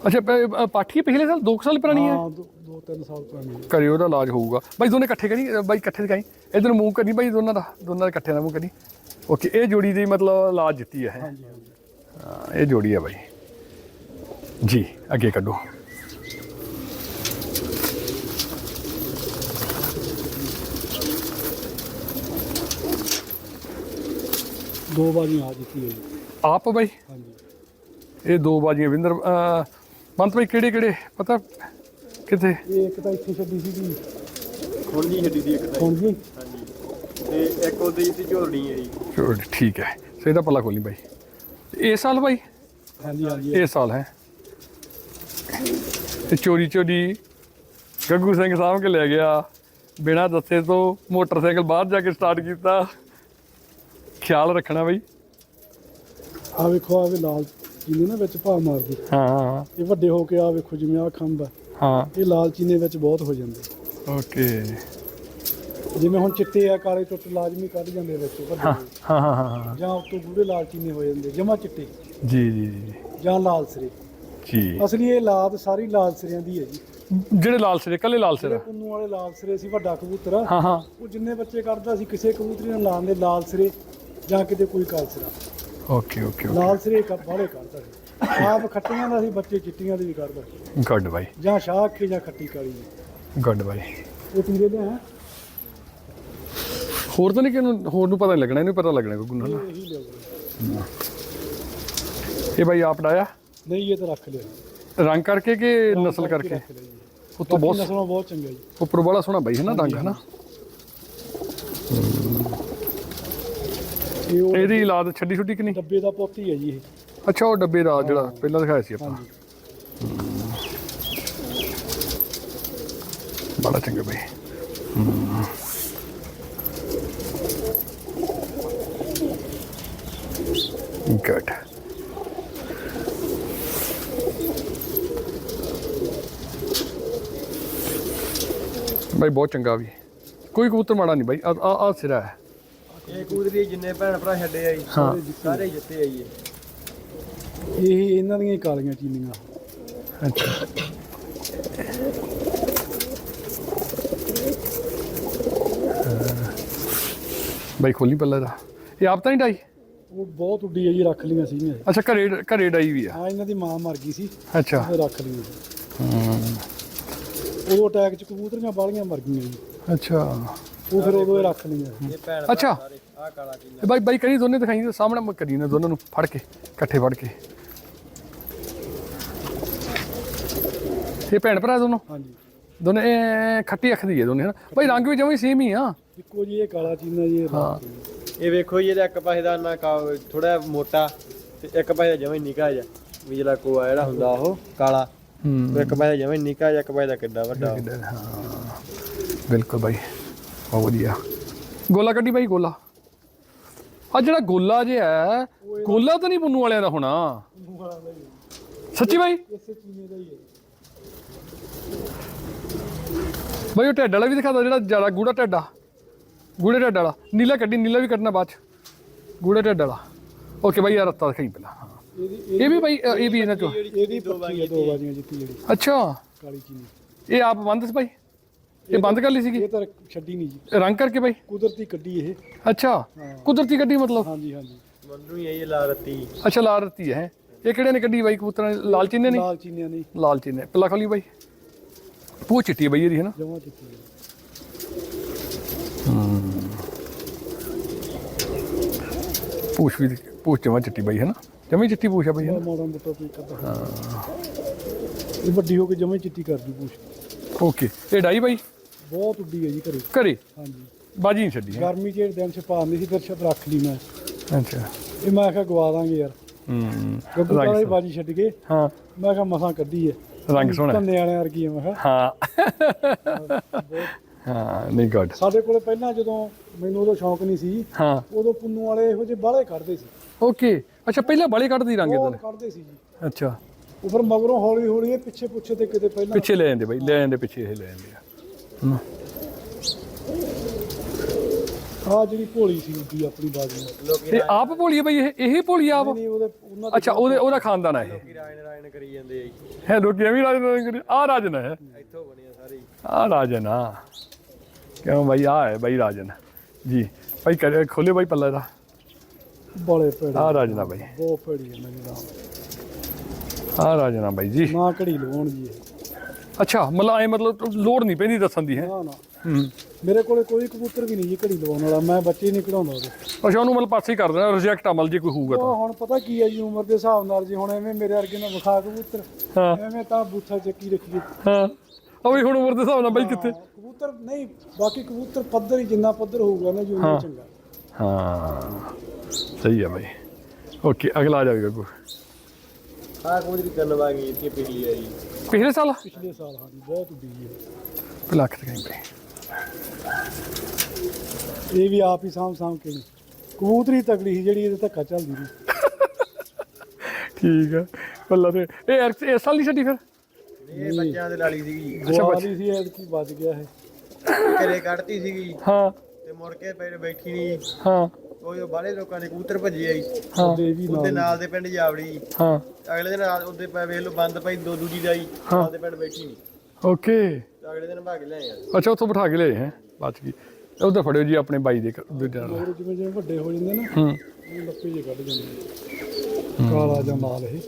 [SPEAKER 1] ਅੱਛਾ ਪਾਠੀ ਪਿਛਲੇ ਸਾਲ? 2 ਸਾਲ ਪੁਰਾਣੀ ਹੈ
[SPEAKER 2] ਹਾਂ ਦੋ ਦੋ ਤਿੰਨ ਸਾਲ ਪੁਰਾਣੀ ਹੈ।
[SPEAKER 1] ਕਰੀ ਉਹਦਾ ਇਲਾਜ ਹੋਊਗਾ। ਬਾਈ ਦੋਨੇ ਇਕੱਠੇ ਕਰੀ ਬਾਈ ਇਕੱਠੇ ਦਿਖਾਈ ਇਧਰ ਮੂੰਹ ਕਰੀ ਬਾਈ ਦੋਨਾਂ ਦਾ ਦੋਨਾਂ ਦਾ ਇਕੱਠੇ ਦਾ ਮੂੰਹ ਕਰੀ। ਓਕੇ ਇਹ ਜੋੜੀ ਦੀ ਮਤਲਬ ਇਲਾਜ ਦਿੱਤੀ ਹੈ?
[SPEAKER 2] ਹਾਂਜੀ ਹਾਂਜੀ।
[SPEAKER 1] ਹਾਂ, ਇਹ ਜੋੜੀ ਹੈ ਬਾਈ। ਜੀ ਅੱਗੇ ਕੱਢੋ।
[SPEAKER 2] ਦੋ ਬਾਜ਼ੀਆਂ ਆ ਜਿੱਤੀ
[SPEAKER 1] ਆਪ ਬਾਈ?
[SPEAKER 2] ਹਾਂਜੀ।
[SPEAKER 1] ਇਹ ਦੋ ਬਾਜ਼ੀਆਂ ਵਿੰਦਰ ਮੰਤ ਬਾਈ ਕਿਹੜੇ ਕਿਹੜੇ? ਪਤਾ ਕਿੱਥੇ?
[SPEAKER 2] ਇਹ ਇੱਕ ਤਾਂ ਇੱਥੇ ਛੱਡੀ ਸੀਗੀ
[SPEAKER 3] ਖੋਲੀ ਹੱਡੀ ਦੀ ਇੱਕ ਤਾਂ। ਹਾਂਜੀ। ਤੇ ਇੱਕ ਉਹਦੀ ਸੀ ਝੋਲਣੀ ਹੈ ਜੀ।
[SPEAKER 1] ਚਲੋ ਠੀਕ ਹੈ। ਸੋ ਇਹਦਾ ਪੱਲਾ ਖੋਲੀ ਬਾਈ। ਇਹ ਸਾਲ ਬਾਈ?
[SPEAKER 2] ਹਾਂਜੀ ਹਾਂਜੀ।
[SPEAKER 1] ਇਹ ਸਾਲ ਹੈ। ਤੇ ਚੋਰੀ ਚੋਰੀ ਗੱਗੂ ਸਿੰਘ ਸਾਹਮ ਕੇ ਲੈ ਗਿਆ। ਬਿਨਾਂ ਦੱਸੇ ਤੋਂ ਮੋਟਰਸਾਈਕਲ ਬਾਹਰ ਜਾ ਕੇ ਸਟਾਰਟ ਕੀਤਾ। ਖਿਆਲ ਰੱਖਣਾ ਬਈ।
[SPEAKER 2] ਆ ਵੇਖੋ ਆ ਵੀ ਲਾਲ ਚੀਨੀ ਨਾ ਵਿੱਚ ਭਾਅ ਮਾਰਦੀ
[SPEAKER 1] ਹਾਂ ਹਾਂ।
[SPEAKER 2] ਇਹ ਵੱਡੇ ਹੋ ਕੇ ਆ ਵੇਖੋ ਜਿਵੇਂ ਆ ਖੰਭ ਆ।
[SPEAKER 1] ਹਾਂ।
[SPEAKER 2] ਇਹ ਲਾਲ ਚੀਨੇ ਵਿੱਚ ਬਹੁਤ ਹੋ ਜਾਂਦੇ।
[SPEAKER 1] ਓਕੇ।
[SPEAKER 2] ਜਿਵੇਂ ਹੁਣ ਚਿੱਟੇ ਆ ਕਾਲੇ ਟੁੱਟ ਲਾਜ਼ਮੀ ਕੱਢ ਜਾਂਦੇ ਵਿੱਚ ਵੱਡੇ
[SPEAKER 1] ਹਾਂ ਹਾਂ, ਹਾਂ
[SPEAKER 2] ਜਾਂ ਉੱਤੋਂ ਗੂੜੇ ਲਾਲ ਚੀਨੇ ਹੋ ਜਾਂਦੇ ਜਮਾ ਚਿੱਟੇ।
[SPEAKER 1] ਜੀ ਜੀ ਜੀ।
[SPEAKER 2] ਜਾਂ ਲਾਲ ਸਿਰੇ।
[SPEAKER 1] ਜੀ
[SPEAKER 2] ਅਸਲੀ ਇਹ ਲਾਦ ਸਾਰੀ ਲਾਲ ਸਿਰਿਆਂ ਦੀ ਹੈ ਜੀ।
[SPEAKER 1] ਜਿਹੜੇ ਲਾਲ ਸਿਰੇ ਕੱਲੇ ਲਾਲ ਸਿਰੇ?
[SPEAKER 2] ਪੁੰਨੂ ਵਾਲੇ ਲਾਲ ਸਿਰੇ ਸੀ ਵੱਡਾ ਕਬੂਤਰ। ਆ
[SPEAKER 1] ਹਾਂ ਹਾਂ।
[SPEAKER 2] ਉਹ ਜਿੰਨੇ ਬੱਚੇ ਕੱਢਦਾ ਸੀ ਕਿਸੇ ਕਬੂਤਰੀ ਨੂੰ ਲਾਉਂਦੇ ਲਾਲ ਸਿਰੇ ਜਾਂ ਕਿਤੇ ਕੋਈ ਕਾਲ ਸਿਰਾ।
[SPEAKER 1] ਓਕੇ ਓਕੇ
[SPEAKER 2] ਲਾਲ ਸਿਰੇ ਬਾਲੇ ਕੱਢਦਾ ਸੀ। ਆਪ ਖੱਟੀਆਂ ਦਾ ਸੀ ਬੱਚੇ ਚਿੱਟੀਆਂ ਦੇ ਵੀ ਕੱਢਦਾ ਸੀ।
[SPEAKER 1] ਗੁੱਡ ਬਾਈ
[SPEAKER 2] ਜਾਂ ਸ਼ਾਹ ਅੱਖੀ ਜਾਂ ਖੱਟੀ ਕਾਲੀ। ਦੀ।
[SPEAKER 1] ਗੁੱਡ ਬਾਈ
[SPEAKER 2] ਇਹ ਪੀਰੇ ਦੇ ਹੈ
[SPEAKER 1] ਹੋਰ ਤਾਂ ਨਹੀਂ ਕਿਨੂੰ ਹੋਰ ਨੂੰ ਪਤਾ ਨਹੀਂ ਲੱਗਣਾ ਇਹਨੂੰ ਪਤਾ ਲੱਗਣਾ ਗੁੱਗੂ ਨੂੰ।
[SPEAKER 2] ਇਹ
[SPEAKER 1] ਬਾਈ ਆਪ ਡਾਇਆ?
[SPEAKER 2] ਨਹੀਂ ਇਹ ਤਾਂ ਰੱਖ ਲਿਆ
[SPEAKER 1] ਰੰਗ ਕਰਕੇ ਕਿ ਨਸਲ ਕਰਕੇ?
[SPEAKER 2] ਰੱਖ ਲਿਆ ਜੀ।
[SPEAKER 1] ਉਤੋਂ ਬਹੁਤ
[SPEAKER 2] ਨਸਲਾਂ ਬਹੁਤ ਚੰਗਾ ਜੀ।
[SPEAKER 1] ਉੱਪਰ ਬੜਾ ਸੋਹਣਾ ਬਾਈ ਹੈ ਨਾ ਰੰਗ ਹੈ ਨਾ
[SPEAKER 2] ਇਹ ਉਹ
[SPEAKER 1] ਇਹਦੀ ਔਲਾਦ ਛੱਡੀ ਛੁੱਟੀ ਕਿ ਨਹੀਂ?
[SPEAKER 2] ਡੱਬੇ ਦਾ ਪੋਤੀ ਹੈ ਜੀ ਇਹ।
[SPEAKER 1] ਅੱਛਾ ਉਹ ਡੱਬੇ ਦਾ ਜਿਹੜਾ ਪਹਿਲਾਂ ਦਿਖਾਇਆ ਸੀ ਆਪਾਂ।
[SPEAKER 2] ਹਾਂਜੀ।
[SPEAKER 1] ਬੜਾ ਚੰਗਾ ਬਾਈ। ਗੁੱਡ ਬਾਈ ਬਹੁਤ ਚੰਗਾ ਵੀ। ਕੋਈ ਕਬੂਤਰ ਮਾੜਾ ਨਹੀਂ ਬਾਈ ਆ ਆ ਆ ਸਿਰਾ ਹੈ।
[SPEAKER 3] ਇਹ ਕੂਦਰੀ ਜਿੰਨੇ ਭੈਣ ਭਰਾ ਛੱਡੇ ਆ
[SPEAKER 1] ਹਾਂ।
[SPEAKER 3] ਸਾਰੇ ਜਿੱਤੇ ਆ ਜੀ ਇਹ।
[SPEAKER 2] ਇਹ ਇਹਨਾਂ ਦੀਆਂ ਹੀ ਕਾਲੀਆਂ ਚੀਨੀਆਂ।
[SPEAKER 1] ਅੱਛਾ। ਬਾਈ ਖੋਲੀ ਪੱਲਾ ਦਾ ਇਹ ਆਪ ਤਾਂ ਨਹੀਂ ਡਾਈ?
[SPEAKER 2] ਉਹ ਬਹੁਤ ਉੱਡੀ ਹੈ ਜੀ ਰੱਖ ਲਈਆਂ ਸੀਗੀਆਂ।
[SPEAKER 1] ਅੱਛਾ ਘਰੇ ਘਰੇ ਡਾਈ ਵੀ ਆ।
[SPEAKER 2] ਆ ਇਹਨਾਂ ਦੀ ਮਾਂ ਮਰ ਗਈ ਸੀ।
[SPEAKER 1] ਅੱਛਾ।
[SPEAKER 2] ਰੱਖ ਲਈਆਂ ਉਦੋਂ ਅਟੈਕ ਚ ਕਬੂਤਰੀਆਂ ਬਾਲੀਆਂ ਮਰ ਗਈਆਂ ਜੀ।
[SPEAKER 1] ਅੱਛਾ।
[SPEAKER 2] ਉਹ ਫਿਰ ਉਦੋਂ ਹੀ ਰੱਖ ਲਈਆਂ।
[SPEAKER 3] ਇਹ ਭੈਣ
[SPEAKER 1] ਅੱਛਾ।
[SPEAKER 3] ਆ ਕਾਲਾ ਚੀਨਾ
[SPEAKER 1] ਇਹ ਬਾਈ ਬਾਈ ਕਰੀ ਦੋਨੇ ਦਿਖਾਈ ਦੇ ਸਾਹਮਣੇ ਮੈਂ ਕਰੀ ਨਾ ਦੋਨਾਂ ਨੂੰ ਫੜ ਕੇ ਇਕੱਠੇ ਫੜ ਕੇ। ਇਹ ਭੈਣ ਭਰਾ ਦੋਨੋਂ?
[SPEAKER 2] ਹਾਂਜੀ।
[SPEAKER 1] ਦੋਨੇ ਇਹ ਖੱਟੀ ਅੱਖ ਦੀ ਹੈ ਦੋਨੇ ਹਨਾ? ਬਾਈ ਰੰਗ ਵੀ ਜਮਾਂ ਸੇਮ ਹੀ ਆ।
[SPEAKER 2] ਇੱਕੋ ਜੀ ਇਹ ਕਾਲਾ ਚੀਨਾ ਜੀ ਇਹ
[SPEAKER 1] ਹਾਂ।
[SPEAKER 3] ਇਹ ਵੇਖੋ ਜੀ ਇਹਦਾ ਇੱਕ ਪਾਸੇ ਦਾ ਨਾ ਥੋੜਾ ਮੋਟਾ ਤੇ ਇੱਕ ਪਾਸੇ ਦਾ ਜਮਾਂ ਨਿੱਕਾ ਜਿਹਾ। ਵੀ ਜਿਹੜਾ ਕੋਆ ਜਿਹੜਾ ਹੁੰਦਾ ਉਹ ਕਾਲਾ।
[SPEAKER 1] ਹੂੰ।
[SPEAKER 3] ਇੱਕ ਪਾਸੇ ਜਮਾਂ ਹੀ ਨਿੱਕਾ ਜਿਹਾ ਇੱਕ ਪਾਸੇ ਦਾ ਕਿੱਡਾ ਵੱਡਾ।
[SPEAKER 1] ਹਾਂ। ਬਿਲਕੁਲ ਬਾਈ ਬਹੁਤ ਵਧੀਆ। ਗੋਲਾ ਕੱਢੀ ਬਾਈ ਗੋਲਾ। ਆ ਜਿਹੜਾ ਗੋਲਾ ਜਿਹਾ ਹੈ ਗੋਲਾ ਤਾਂ ਨਹੀਂ ਪੁੰਨੂ ਵਾਲਿਆਂ ਦਾ ਹੋਣਾ।
[SPEAKER 2] ਦਾ।
[SPEAKER 1] ਸੱਚੀ ਬਾਈ?
[SPEAKER 2] ਦਾ
[SPEAKER 1] ਬਾਈ ਉਹ ਢੱਡ ਵਾਲਾ ਵੀ ਦਿਖਾਦਾ ਜਿਹੜਾ ਜ਼ਿਆਦਾ ਗੂੜਾ ਢੱਡਾ ਗੂੜੇ ਢੱਡ ਵਾਲਾ। ਨੀਲਾ ਕੱਢੀ ਨੀਲਾ ਵੀ ਕੱਢਣਾ ਬਾਅਦ ਚ। ਗੂੜੇ ਢੱਡ ਵਾਲਾ। ਓਕੇ ਬਾਈ ਯਾਰ ਰੱਤਾ ਦਿਖਾਈ ਪਹਿਲਾਂ। ਹਾਂ।
[SPEAKER 2] ਇਹਦੀ
[SPEAKER 1] ਇਹ ਵੀ ਬਾਈ ਅ, ਇਹ ਵੀ ਇਹਨਾਂ ਚੋਂ
[SPEAKER 2] ਇਹਦੀ ਪੱਕੀ ਹੈ ਦੋ ਬਾਜ਼ੀਆਂ ਜਿੱਤੀ ਜਿਹੜੀ
[SPEAKER 1] ਅੱਛਾ
[SPEAKER 2] ਕਾਲੀ ਚੀਨੀ
[SPEAKER 1] ਇਹ ਆਪ ਬੰਦ ਸੀ ਬਾਈ ਇਹ ਬੰਦ ਕਰ ਲਈ ਸੀਗੀ
[SPEAKER 2] ਇਹ ਤਾਂ ਛੱਡੀ ਨਹੀਂ ਜੀ
[SPEAKER 1] ਰੰਗ ਕਰਕੇ ਬਾਈ
[SPEAKER 2] ਕੁਦਰਤੀ ਕੱਢੀ ਇਹ
[SPEAKER 1] ਅੱਛਾ ਕੁਦਰਤੀ ਕੱਢੀ ਮਤਲਬ
[SPEAKER 2] ਹਾਂਜੀ ਹਾਂਜੀ
[SPEAKER 3] ਮੰਨੂ ਹੀ ਇਹ ਲਾ ਰੱਤੀ
[SPEAKER 1] ਅੱਛਾ ਲਾਲ ਰੱਤੀ ਹੈ ਇਹ ਕਿਹੜੇ ਨੇ ਕੱਢੀ ਬਾਈ ਕਬੂਤਰਾਂ ਨੇ ਲਾਲ ਚੀਨੇ ਨੇ
[SPEAKER 2] ਲਾਲ ਚੀਨੀਆਂ ਨਹੀਂ
[SPEAKER 1] ਲਾਲ ਚੀਨੇ ਪੱਲਾ ਖੋਲੀ ਬਾਈ ਪੂਛ ਚਿੱਟੀ ਹੈ ਬਾਈ ਇਹਦੀ ਹੈ ਨਾ
[SPEAKER 2] ਜਮਾ ਚਿੱਟੀ ਹੈ
[SPEAKER 1] ਪੂਛ ਵੀ ਪੂਛ ਜਮਾ ਚਿੱਟੀ ਬਾਈ ਹੈ ਨਾ ਜਮੀ ਚਿੱਟੀ ਪੂਛ ਆ ਬਾਈ ਹੈ
[SPEAKER 2] ਮਾੜਾ ਮੋਟਾ ਕੋਈ ਕਰਦਾ ਇਹ ਵੱਡੀ ਹੋ ਕੇ ਜਮਾ ਚਿੱਟੀ ਕਰਦੀ ਪੂਛ।
[SPEAKER 1] ਓਕੇ। ਇਹ ਡਾਈ ਬਾਈ?
[SPEAKER 2] ਬਹੁਤ ਉੱਡੀ ਹੈ ਜੀ ਘਰੇ।
[SPEAKER 1] ਘਰੇ?
[SPEAKER 2] ਹਾਂਜੀ।
[SPEAKER 1] ਬਾਜੀ ਨਹੀਂ ਛੱਡੀ। ਹੈ
[SPEAKER 2] ਗਰਮੀ ਚ ਦਿਨ ਚ ਪਾਉਂਦੀ ਸੀ ਫਿਰ ਛੱਡ ਰੱਖ ਲਈ ਮੈਂ।
[SPEAKER 1] ਅੱਛਾ।
[SPEAKER 2] ਇਹ ਮੈਂ ਕਿਹਾ ਗਵਾ ਦਾਂਗੇ ਯਾਰ।
[SPEAKER 1] ਹੂੰ
[SPEAKER 2] ਗੱਗੂ
[SPEAKER 1] ਰੰਗ
[SPEAKER 2] ਬਾਜੀ ਛੱਡ ਕੇ।
[SPEAKER 1] ਹਾਂ।
[SPEAKER 2] ਮੈਂ ਕਿਹਾ ਮਸਾਂ ਕੱਢੀ ਹੈ
[SPEAKER 1] ਰੰਗ ਸੋਹਣਾ।
[SPEAKER 2] ਧੰਨੇ ਵਾਲਿਆਂ ਵਰਗੀ ਹੈ ਮੈਂ ਕਿਹਾ।
[SPEAKER 1] ਹਾਂ। ਹਾਂ ਨਹੀਂ ਗੁੱਡ
[SPEAKER 2] ਸਾਡੇ ਕੋਲੇ ਪਹਿਲਾਂ ਜਦੋਂ ਮੈਨੂੰ ਉਦੋਂ ਸ਼ੌਂਕ ਨਹੀਂ ਸੀ
[SPEAKER 1] ਹਾਂ।
[SPEAKER 2] ਉਦੋਂ ਪੁੰਨੂ ਵਾਲੇ ਇਹੋ ਜਿਹੇ ਬਾਲੇ ਕੱਢਦੇ ਸੀ।
[SPEAKER 1] ਓਕੇ। ਅੱਛਾ ਪਹਿਲਾਂ ਬਾਲੇ ਕੱਢਦੀ ਰੰਗ
[SPEAKER 2] ਬਹੁਤ
[SPEAKER 1] ਇਹਦੇ
[SPEAKER 2] ਕੱਢਦੇ ਸੀ ਜੀ।
[SPEAKER 1] ਅੱਛਾ।
[SPEAKER 2] ਉਹ ਫਿਰ ਮਗਰੋਂ ਹੌਲੀ ਹੌਲੀ ਇਹ ਪਿੱਛੇ ਪੁੱਛੇ ਤੇ ਕਿਤੇ ਪਹਿਲਾਂ
[SPEAKER 1] ਪਿੱਛੇ ਲੈ ਜਾਂਦੇ ਬਾਈ ਲੈ ਜਾਂਦੇ ਪਿੱਛੇ ਇਹ ਲੈ ਜਾਂਦੇ ਆ। ਹਮ,
[SPEAKER 2] ਆ ਜਿਹੜੀ ਭੋਲੀ ਸੀ ਉੱਡੀ ਆਪਣੀ ਬਾਜੀ।
[SPEAKER 1] ਇਹ ਆਪ ਭੋਲੀ ਹੈ ਬਾਈ ਇਹ ਇਹ ਭੋਲੀ ਆਪ?
[SPEAKER 2] ਨਹੀਂ ਉਹਦੇ ਉਹਨਾਂ ਦੇ
[SPEAKER 1] ਅੱਛਾ ਉਹਦੇ ਉਹਦਾ ਖਾਨਦਾਨ ਹੈ ਇਹ।
[SPEAKER 3] ਰਾਇਣ ਰਾਇਣ ਕਰੀ ਜਾਂਦੇ ਆ ਜੀ।
[SPEAKER 1] ਹੈ ਲੋਕੀ ਐਵੇਂ ਰਾਜਨ ਆ ਰਾਜਨ ਹੈ।
[SPEAKER 3] ਇੱਥੋਂ ਬਣਿਆ ਸਾਰੇ ਹੀ।
[SPEAKER 1] ਆ ਰਾਜਨ ਆ। ਕਿਉਂ ਬਾਈ ਆ ਹੈ ਬਾਈ ਰਾਜਨ। ਜੀ ਭਾਈ ਕਰ ਖੋਲੇ ਬਾਈ ਪੱਲਾ ਦਾ
[SPEAKER 2] ਬਾਲੇ ਪੇੜ
[SPEAKER 1] ਆ ਰਾਜਨ ਬਾਈ।
[SPEAKER 2] ਬਹੁਤ ਪੇੜੀ ਹੈ ਮੇਰੇ ਨਾਲ
[SPEAKER 1] ਆ ਰਾਜਨ ਬਾਈ ਜੀ।
[SPEAKER 2] ਨਾ ਘੜੀ ਲਵਾਉਣ ਜੀ।
[SPEAKER 1] ਅੱਛਾ ਮਤਲਬ ਐ ਮਤਲਬ ਲੋੜ ਨਹੀਂ ਪੈਂਦੀ ਦੱਸਣ ਦੀ ਹੈ?
[SPEAKER 2] ਨਾ ਨਾ।
[SPEAKER 1] ਹੂੰ।
[SPEAKER 2] ਮੇਰੇ ਕੋਲੇ ਕੋਈ ਕਬੂਤਰ ਵੀ ਨਹੀਂ ਜੀ ਘੜੀ ਲਵਾਉਣ ਵਾਲਾ ਮੈਂ ਬੱਚੇ ਨਹੀਂ ਕਢਾਉਂਦਾ ਉਹਦੇ।
[SPEAKER 1] ਅੱਛਾ ਉਹਨੂੰ ਮਤਲਬ ਪਾਸੇ ਕਰ ਦੇਣਾ ਰਿਜੈਕਟ ਅਮਲ ਜੇ ਕੋਈ ਹੋਊਗਾ ਤਾਂ।
[SPEAKER 2] ਉਹ ਹੁਣ ਪਤਾ ਕੀ ਹੈ ਜੀ ਉਮਰ ਦੇ ਹਿਸਾਬ ਨਾਲ ਜੀ ਹੁਣ ਐਵੇਂ ਮੇਰੇ ਵਰਗੇ ਨਾਲ ਵਿਖਾ ਕਬੂਤਰ। ਐਵੇਂ ਤਾਂ ਬੂਥਾ ਚੱਕੀ ਰੱਖੀਏ।
[SPEAKER 1] ਹਾਂ। ਉਹ ਵੀ ਹੁਣ ਉਮਰ ਦੇ ਹਿਸਾਬ ਨਾਲ ਬਾਈ ਕਿੱਥੇ?
[SPEAKER 2] ਕਬੂਤਰ ਨਹੀਂ ਬਾਕੀ ਕਬੂਤਰ ਪੱਧਰ ਹੀ ਜਿੰਨਾ ਪੱਧਰ ਹੋਊਗਾ ਨਾ ਜੀ ਉਨਾ ਚੰਗਾ।
[SPEAKER 1] ਹਾਂ ਸਹੀ ਹੈ ਬਾਈ ਓਕੇ ਅਗਲਾ ਆ ਜਾਵੇਗਾ ਕੋਈ
[SPEAKER 3] ਆਹ ਕਬੂਤਰੀ ਕਰਨ ਵਾਂਗੀ ਇੱਥੇ ਪਿਛਲੀ ਆ ਜੀ
[SPEAKER 1] ਪਿਛਲੇ ਸਾਲ
[SPEAKER 2] ਪਿਛਲੇ ਸਾਲ ਹਾਂ ਜੀ ਬਹੁਤ ਉੱਡੀ ਹੈ
[SPEAKER 1] ਪਹਿਲਾਂ ਅੱਖ ਤੇ ਕਹੀਂ ਬਾਈ
[SPEAKER 2] ਇਹ ਵੀ ਆਪ ਹੀ ਸਾਂਭ ਸਾਂਭ ਕੇ ਕਬੂਤਰੀ ਤਕੜੀ ਸੀ ਜਿਹੜੀ ਇਹਦੇ ਧੱਕਾ ਚੱਲਦੀ ਸੀ
[SPEAKER 1] ਠੀਕ ਹੈ ਬੱਲਾ ਤੇ ਇਹ ਐਰ- ਇਸ ਸਾਲ ਨਹੀਂ ਛੱਡੀ ਫਿਰ
[SPEAKER 3] ਇਹ ਬੱਚਿਆਂ ਦੇ ਲਾਲੀ ਸੀਗੀ
[SPEAKER 2] ਜਵਾਨੀ ਸੀ ਐਤਕੀ ਵੱਜ ਗਿਆ ਇਹ
[SPEAKER 3] ਘਰੇ ਕੱਢਤੀ ਸੀਗੀ
[SPEAKER 1] ਹਾਂ
[SPEAKER 3] ਤੇ ਮੁੜ ਕੇ ਬੈਠ ਬੈਠੀ ਨਹੀਂ।
[SPEAKER 1] ਹਾਂ।
[SPEAKER 3] ਉਹ ਬਾਹਲੇ ਲੋਕਾਂ ਨੇ ਕਬੂਤਰ ਭੱਜੇ ਆਈ।
[SPEAKER 1] ਹਾਂ।
[SPEAKER 2] ਉਹਦੇ ਵੀ
[SPEAKER 3] ਉਹਦੇ
[SPEAKER 2] ਨਾਲ।
[SPEAKER 3] ਨਾਲ ਦੇ ਪਿੰਡ ਜਾਵੜੀ।
[SPEAKER 1] ਹਾਂ।
[SPEAKER 3] ਅਗਲੇ ਦਿਨ ਰਾਤ ਉਹਦੇ ਪੈ ਵੇਖ ਲਓ ਬੰਦ ਪਈ ਦੋ ਦੂਜੀ ਦਾ ਹੀ
[SPEAKER 1] ਹਾਂ।
[SPEAKER 3] ਨਾਲ ਦੇ ਪਿੰਡ ਬੈਠੀ ਨਹੀਂ।
[SPEAKER 1] ਓਕੇ।
[SPEAKER 3] ਅਗਲੇ ਦਿਨ ਭਾਗ ਲਿਆਏ ਆ
[SPEAKER 1] ਅੱਛਾ ਉੱਥੋਂ ਬਿਠਾ ਕੇ ਲਿਆਏ ਹੈ? ਬਚ ਗਈ। ਉਧਰ ਫੜਿਓ ਜੀ ਆਪਣੇ ਬਾਈ ਦੇ ਦੂਜੇ ਨਾਲ।
[SPEAKER 2] ਹੋਰ ਜਿਵੇਂ ਜਿਵੇਂ ਵੱਡੇ ਹੋ ਜਾਂਦੇ ਨਾ
[SPEAKER 1] ਹੂੰ।
[SPEAKER 2] ਲੱਪੇ ਜੇ ਕੱਢ ਜਾਂਦੇ ਕਾਲਾ ਜਾਂ ਲਾਲ ਇਹ।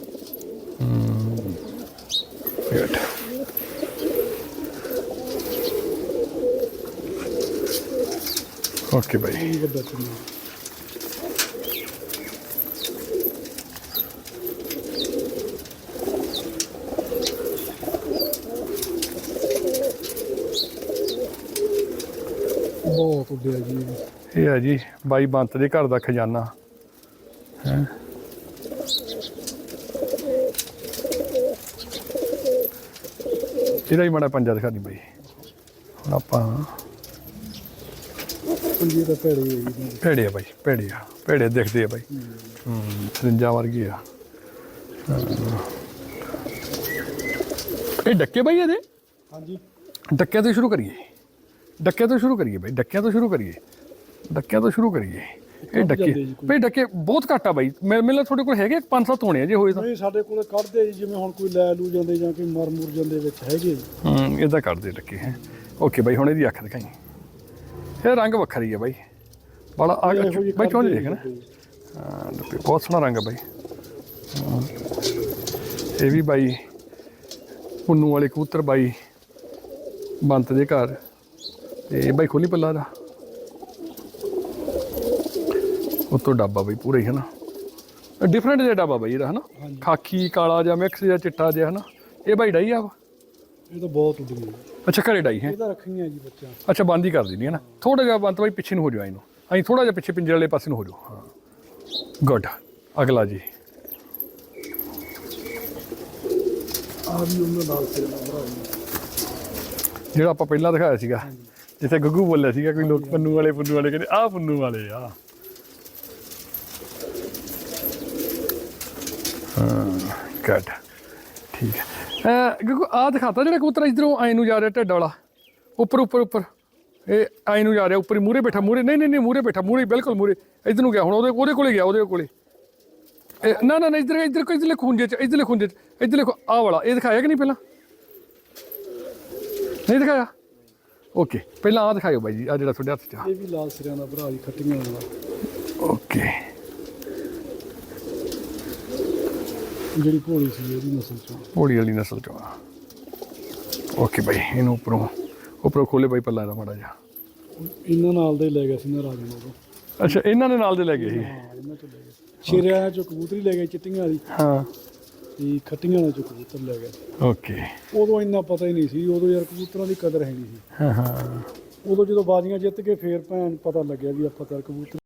[SPEAKER 1] ਗੁੱਡ ਓਕੇ ਬਾਈ
[SPEAKER 2] ਇਹ ਵੱਡਾ ਚੁੰਨਾ ਬਹੁਤ ਉੱਡਿਆ ਜੀ। ਇਹ।
[SPEAKER 1] ਹੈ ਜੀ ਬਾਈ ਬੰਤ ਦੇ ਘਰ ਦਾ ਖਜ਼ਾਨਾ। ਹੈ? ਇਹਦਾ ਹੀ ਮਾੜਾ ਪੰਜਾ ਦਿਖਾ ਦੀ ਬਾਈ। ਹੁਣ ਆਪਾਂ
[SPEAKER 2] ਪੰਜੀ ਭੈੜੇ ਜੀ।
[SPEAKER 1] ਭੇੜੇ ਆ ਬਾਈ ਭੇੜੇ ਆ। ਭੇੜੇ ਦਿਖਦੇ ਆ ਬਾਈ। ਹੂੰ ਸਰਿੰਜਾ ਵਰਗੀ ਆ। ਹਾਂ। ਇਹ ਡੱਕੇ ਬਾਈ ਇਹਦੇ?
[SPEAKER 2] ਹਾਂਜੀ।
[SPEAKER 1] ਡੱਕਿਆਂ ਤੋਂ ਸ਼ੁਰੂ ਕਰੀਏ। ਡੱਕਿਆਂ ਤੋਂ ਸ਼ੁਰੂ ਕਰੀਏ ਬਾਈ ਡੱਕਿਆਂ ਤੋਂ ਸ਼ੁਰੂ ਕਰੀਏ। ਡੱਕਿਆਂ ਤੋਂ ਸ਼ੁਰੂ ਕਰੀਏ। ਇਹ ਡੱਕੇ। ਬਈ ਡੱਕੇ ਬਹੁਤ ਘੱਟ ਆ ਬਾਈ। ਮੈਂ ਮੈਨੂੰ ਤੁਹਾਡੇ ਕੋਲ ਹੈਗੇ ਪੰਜ ਸੱਤ ਹੋਣੇ ਆ ਜੇ ਹੋਏ ਤਾਂ।
[SPEAKER 2] ਨਹੀਂ ਸਾਡੇ ਕੋਲ ਕੱਢਦੇ ਜਿਵੇਂ ਹੁਣ ਕੋਈ ਲੈ ਲੂ ਜਾਂਦੇ ਜਾਂ ਕੋਈ ਮਰ ਮੁਰ ਜਾਂਦੇ ਵਿੱਚ ਹੈਗੇ
[SPEAKER 1] ਹੂੰ ਕੱਢਦੇ ਡੱਕੇ ਹੈ। ਓਕੇ ਬਾਈ ਹੁਣ ਇਹਦੀ ਅੱਖ ਦਿਖਾਈ। ਇਹ ਰੰਗ ਵੱਖਰੀ ਹੈ ਬਾਈ ਬੜਾ ਆ ਬਾਈ ਚੋਂ
[SPEAKER 2] ਕੱਢਦੇ
[SPEAKER 1] ਦੇਖ ਨਾ
[SPEAKER 2] ਜੀ।
[SPEAKER 1] ਹਾਂ ਡੱਕੇ ਬਹੁਤ ਸੋਹਣਾ ਰੰਗ ਹੈ ਬਾਈ। ਇਹ ਵੀ ਬਾਈ ਪੁੰਨੂ ਵਾਲੇ ਕਬੂਤਰ ਬਾਈ ਬੰਤ ਦੇ ਘਰ ਤੇ ਇਹ ਬਾਈ ਖੋਲੀ ਪੱਲਾ ਦਾ ਉਤੋਂ ਡੱਬਾ ਬਾਈ ਪੂਰਾ ਹੀ ਹੈ ਨਾ ਡਿਫਰੈਂਟ ਜਿਹਾ ਡੱਬਾ ਬਾਈ ਇਹਦਾ ਹੈ ਨਾ। ਖਾਕੀ ਕਾਲਾ ਜਿਹਾ ਮਿਕਸ ਜਿਹਾ ਚਿੱਟਾ ਜਿਹਾ ਹੈ ਨਾ ਇਹ ਬਾਈ ਡਾਈ ਆ?
[SPEAKER 2] ਇਹ ਤਾਂ ਬਹੁਤ ਉੱਡ ਗਈ
[SPEAKER 1] ਅੱਛਾ ਘਰੇ ਡਾਈ ਹੈ?
[SPEAKER 2] ਇਹ ਤਾਂ ਰੱਖੀਆਂ ਜੀ ਬੱਚਾ
[SPEAKER 1] ਅੱਛਾ ਬੰਦ ਹੀ ਕਰ ਦਿੰਦੀ ਹੈ ਨਾ। ਥੋੜਾ ਜਿਹਾ ਬੰਦ ਬਾਈ ਪਿੱਛੇ ਨੂੰ ਹੋ ਜਾਓ ਇਹਨੂੰ ਅਸੀਂ ਥੋੜਾ ਜਿਹਾ ਪਿੱਛੇ ਪਿੰਜਰੇ ਵਾਲੇ ਪਾਸੇ ਨੂੰ ਹੋ ਜਾਓ। ਹਾਂ। ਗੁੱਡ ਅਗਲਾ ਜੀ।
[SPEAKER 2] ਆ ਵੀ ਉਹਨਾਂ ਨਾਲ ਸਿਰ
[SPEAKER 1] ਜਿਹੜਾ ਆਪਾਂ ਪਹਿਲਾਂ ਦਿਖਾਇਆ ਸੀਗਾ ਜਿੱਥੇ ਗੱਗੂ ਬੋਲਿਆ ਸੀਗਾ ਕੋਈ ਲੋਕ ਪੰਨੂ ਵਾਲੇ ਪੰਨੂ ਵਾਲੇ ਕਹਿੰਦੇ ਆਹ ਪੰਨੂ ਵਾਲੇ ਆ। ਹਾਂ। ਗੁੱਡ ਠੀਕ ਹੈ। ਗੱਗੂ ਆ ਦਿਖਾਤਾ ਜਿਹੜਾ ਕਬੂਤਰ ਇਧਰੋਂ ਆਏ ਨੂੰ ਜਾ ਰਿਹਾ ਢੱਡ ਵਾਲਾ। ਉੱਪਰ ਉੱਪਰ ਉੱਪਰ। ਇਹ ਆਏ ਨੂੰ ਜਾ ਰਿਹਾ ਉੱਪਰ ਮੂਰੇ ਬੈਠਾ ਮੂਰੇ ਨਹੀਂ ਨਹੀਂ ਨਹੀਂ ਮੂਰੇ ਬੈਠਾ ਮੂਰੇ ਬਿਲਕੁਲ ਮੂਰੇ ਇਧਰ ਨੂੰ ਗਿਆ ਹੁਣ ਉਹਦੇ ਉਹਦੇ ਕੋਲੇ ਗਿਆ ਉਹਦੇ ਕੋਲੇ। ਨਾ ਨਾ ਨਾ ਇਧਰ ਇਧਰ ਕੋਈ ਇਧਰਲੇ ਖੁੰਝੇ ਚ ਇਧਰਲੇ ਖੁੰਝੇ ਚ ਇਧਰਲੇ ਆ ਵਾਲਾ ਇਹ ਦਿਖਾਇਆ ਕਿ ਨਹੀਂ ਪਹਿਲਾਂ? ਨਹੀਂ ਦਿਖਾਇਆ? ਓਕੇ ਪਹਿਲਾਂ ਆ ਦਿਖਾਇਓ ਬਾਈ ਜੀ ਆ ਜਿਹੜਾ ਤੁਹਾਡੇ ਹੱਥ 'ਚ ਆ।
[SPEAKER 2] ਇਹ ਵੀ ਲਾਲ ਸਿਰਾਂ ਦਾ ਭਰਾ ਜੀ ਖੱਟੀਆਂ ਵਾਲਾ।
[SPEAKER 1] ਓਕੇ
[SPEAKER 2] ਜਿਹੜੀ ਭੋਲੀ ਸੀ ਇਹਦੀ ਨਸਲ ਚੋਂ।
[SPEAKER 1] ਘੋੜੀ ਵਾਲੀ ਨਸਲ ਚੋਂ ਆ। ਓਕੇ ਬਾਈ ਇਹਨੂੰ ਉੱਪਰੋਂ ਉੱਪਰੋਂ ਖੋਲੇ ਬਾਈ ਪੱਲਾ ਦਾ ਮਾੜਾ ਜਿਹਾ।
[SPEAKER 2] ਇਹਨਾਂ ਨਾਲ ਦੇ ਲੈ ਗਏ ਸੀ ਨਾ ਰਾਜਨ ਉਦੋਂ
[SPEAKER 1] ਅੱਛਾ ਇਹਨਾਂ ਦੇ ਨਾਲ ਦੇ ਲੈ ਗਏ ਸੀ?
[SPEAKER 2] ਹਾਂ ਇਹਨਾਂ ਚੋਂ ਲੈ ਗਏ। ਸ਼ੇਰਿਆਂ ਚੋਂ ਕਬੂਤਰੀ ਲੈ ਗਏ ਚਿੱਟੀਆਂ ਵਾਲੀ
[SPEAKER 1] ਹਾਂ।
[SPEAKER 2] ਤੇ ਖੱਟੀਆਂ ਵਾਲੇ ਚੋਂ ਕਬੂਤਰ ਲੈ ਗਏ।
[SPEAKER 1] ਓਕੇ
[SPEAKER 2] ਉਦੋਂ ਇੰਨਾ ਪਤਾ ਹੀ ਨਹੀਂ ਸੀ ਉਦੋਂ ਯਾਰ ਕਬੂਤਰਾਂ ਦੀ ਕਦਰ ਹੈ ਨਹੀਂ ਸੀ।
[SPEAKER 1] ਹਾਂ ਹਾਂ।
[SPEAKER 2] ਉਦੋਂ ਜਦੋਂ ਬਾਜ਼ੀਆਂ ਜਿੱਤ ਕੇ ਫੇਰ ਭੈਣ ਪਤਾ ਲੱਗਿਆ ਵੀ ਆਪਾਂ ਤਾਂ ਕਬੂਤਰ